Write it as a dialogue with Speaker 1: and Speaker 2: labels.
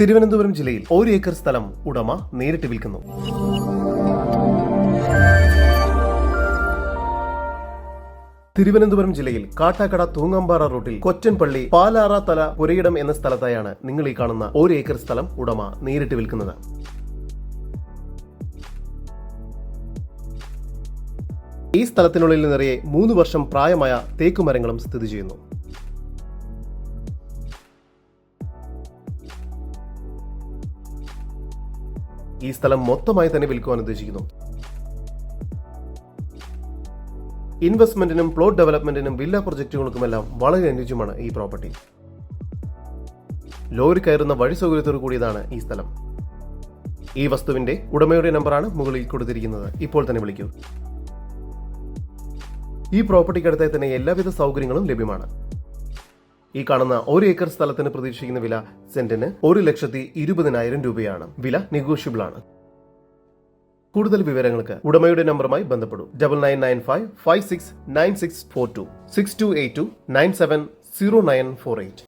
Speaker 1: തിരുവനന്തപുരം ജില്ലയിൽ ഒരു ഏക്കർ സ്ഥലം ഉടമ നേരിട്ട് വിൽക്കുന്നു. തിരുവനന്തപുരം ജില്ലയിൽ കാട്ടാക്കട തൂങ്ങാമ്പാറ റോഡിൽ കൊച്ചൻപള്ളി പാലാറ തല പുരയിടം എന്ന സ്ഥലത്തായാണ് നിങ്ങൾ ഈ കാണുന്ന ഒരു ഏക്കർ സ്ഥലം ഉടമ നേരിട്ട് വിൽക്കുന്നത്. ഈ സ്ഥലത്തിനുള്ളിൽ നിറയെ മൂന്ന് വർഷം പ്രായമായ തേക്കുമരങ്ങളും സ്ഥിതി ചെയ്യുന്നു. ഈ സ്ഥലം മൊത്തമായി തന്നെ വിൽക്കുവാൻ ഉദ്ദേശിക്കുന്നു. ഇൻവെസ്റ്റ്മെന്റിനും പ്ലോട്ട് ഡെവലപ്മെന്റിനും വില്ല പ്രൊജക്ടുകൾക്കുമെല്ലാം വളരെ അനുയോജ്യമാണ് ഈ പ്രോപ്പർട്ടി. ലോറി കയറുന്ന വഴി സൗകര്യത്തോടു കൂടിയതാണ് ഈ സ്ഥലം. ഈ വസ്തുവിന്റെ ഉടമയുടെ നമ്പറാണ് മുകളിൽ കൊടുത്തിരിക്കുന്നത്. ഇപ്പോൾ തന്നെ വിളിക്കൂ. ഈ പ്രോപ്പർട്ടിക്കടുത്തായി തന്നെ എല്ലാവിധ സൗകര്യങ്ങളും ലഭ്യമാണ്. ഈ കാണുന്ന ഒരു ഏക്കർ സ്ഥലത്തിന് പ്രതീക്ഷിക്കുന്ന വില സെന്റിന് ഒരു ലക്ഷത്തി ഇരുപതിനായിരം രൂപയാണ്. വില നെഗോഷ്യബിൾ ആണ്. കൂടുതൽ വിവരങ്ങൾക്ക് ഉടമയുടെ നമ്പറുമായി ബന്ധപ്പെടും. Double nine nine five five six nine six four two six two eight two nine seven zero nine four eight